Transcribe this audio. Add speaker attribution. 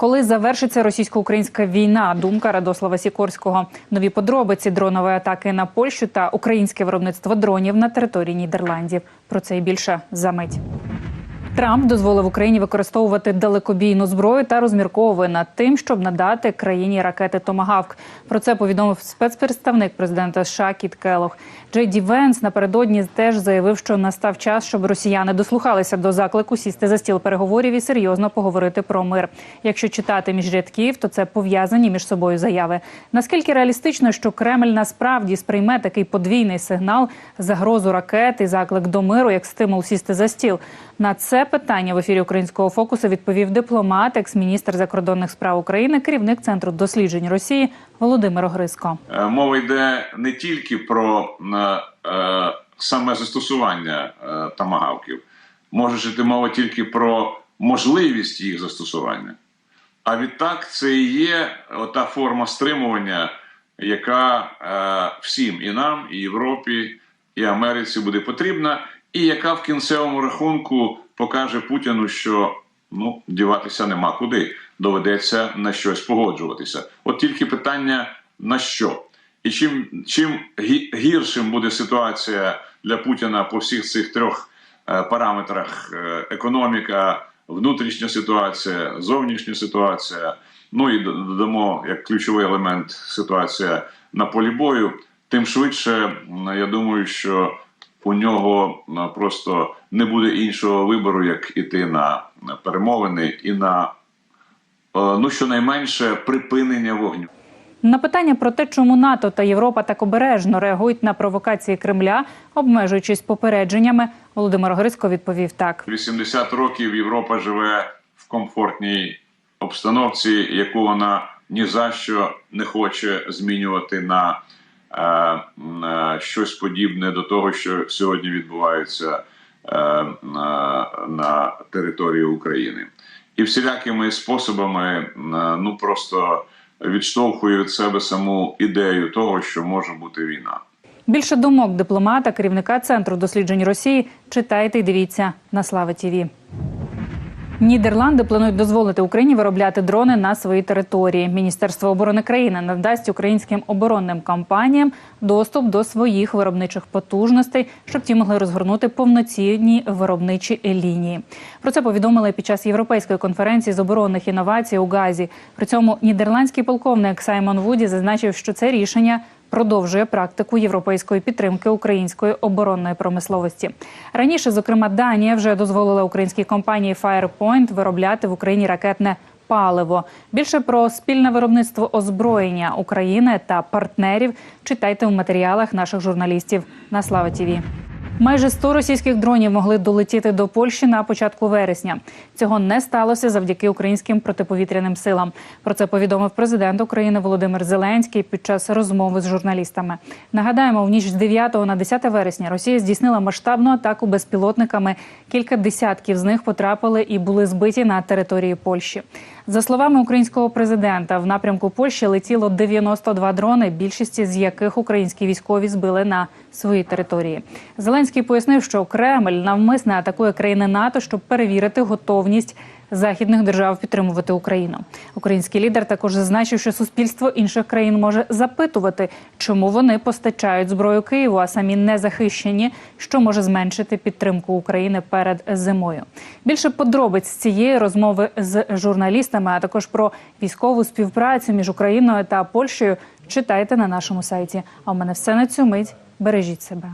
Speaker 1: Коли завершиться російсько-українська війна, думка Радослава Сікорського. Нові подробиці дронової атаки на Польщу та українське виробництво дронів на території Нідерландів. Про це і більше за мить. Трамп дозволив Україні використовувати далекобійну зброю та розмірковує над тим, щоб надати країні ракети Томагавк. Про це повідомив спецпредставник президента США Кіт Келох. Джей Ді Венс напередодні теж заявив, що настав час, щоб росіяни дослухалися до заклику сісти за стіл переговорів і серйозно поговорити про мир. Якщо читати між рядків, то це пов'язані між собою заяви. Наскільки реалістично, що Кремль насправді сприйме такий подвійний сигнал, загрозу ракет і заклик до миру як стимул сісти за стіл? На це питання в ефірі українського фокусу відповів дипломат, екс-міністр закордонних справ України, керівник центру досліджень Росії Володимир Огриско.
Speaker 2: Е, Мова йде не тільки про е, е, саме застосування е, тамагавків, може йти мова тільки про можливість їх застосування. А відтак це і є та форма стримування, яка е, всім і нам, і Європі, і Америці буде потрібна, і яка в кінцевому рахунку покаже Путіну, що ну діватися нема куди. Доведеться на щось погоджуватися. От тільки питання на що. І чим чим гіршим буде ситуація для Путіна по всіх цих трьох е, параметрах: е, економіка, внутрішня ситуація, зовнішня ситуація. Ну і додамо як ключовий елемент ситуація на полі бою, тим швидше я думаю, що у нього просто не буде іншого вибору, як іти на перемовини і на е, ну щонайменше припинення вогню.
Speaker 1: На питання про те, чому НАТО та Європа так обережно реагують на провокації Кремля, обмежуючись попередженнями, Володимир Огриско відповів так.
Speaker 2: 80 років Європа живе в комфортній обстановці, яку вона ні за що не хоче змінювати е, на щось подібне до того, що сьогодні відбувається е, на, території України. І всілякими способами е, ну просто відштовхує від себе саму ідею того, що може бути війна.
Speaker 1: Більше думок дипломата, керівника центру досліджень Росії. Читайте і дивіться на Слава ТІВІ. Нідерланди планують дозволити Україні виробляти дрони на своїй території. Міністерство оборони країни надасть українським оборонним компаніям доступ до своїх виробничих потужностей, щоб ті могли розгорнути повноцінні виробничі лінії. Про це повідомили під час європейської конференції з оборонних інновацій у Газі. При цьому нідерландський полковник Саймон Вуді зазначив, що це рішення продовжує практику європейської підтримки української оборонної промисловості. Раніше, зокрема, Данія вже дозволила українській компанії Firepoint виробляти в Україні ракетне паливо. Більше про спільне виробництво озброєння України та партнерів читайте в матеріалах наших журналістів на Слава Тіві. Майже 100 російських дронів могли долетіти до Польщі на початку вересня. Цього не сталося завдяки українським протиповітряним силам. Про це повідомив президент України Володимир Зеленський під час розмови з журналістами. Нагадаємо, в ніч з 9 на 10 вересня Росія здійснила масштабну атаку безпілотниками. Кілька десятків з них потрапили і були збиті на території Польщі. За словами українського президента, в напрямку Польщі летіло 92 дрони, більшість з яких українські військові збили на своїй території. Зеленський пояснив, що Кремль навмисне атакує країни НАТО, щоб перевірити готовність західних держав підтримувати Україну. Український лідер також зазначив, що суспільство інших країн може запитувати, чому вони постачають зброю Києву, а самі не захищені, що може зменшити підтримку України перед зимою. Більше подробиць цієї розмови з журналістами, а також про військову співпрацю між Україною та Польщею читайте на нашому сайті. А у мене все на цю мить. Бережіть себе.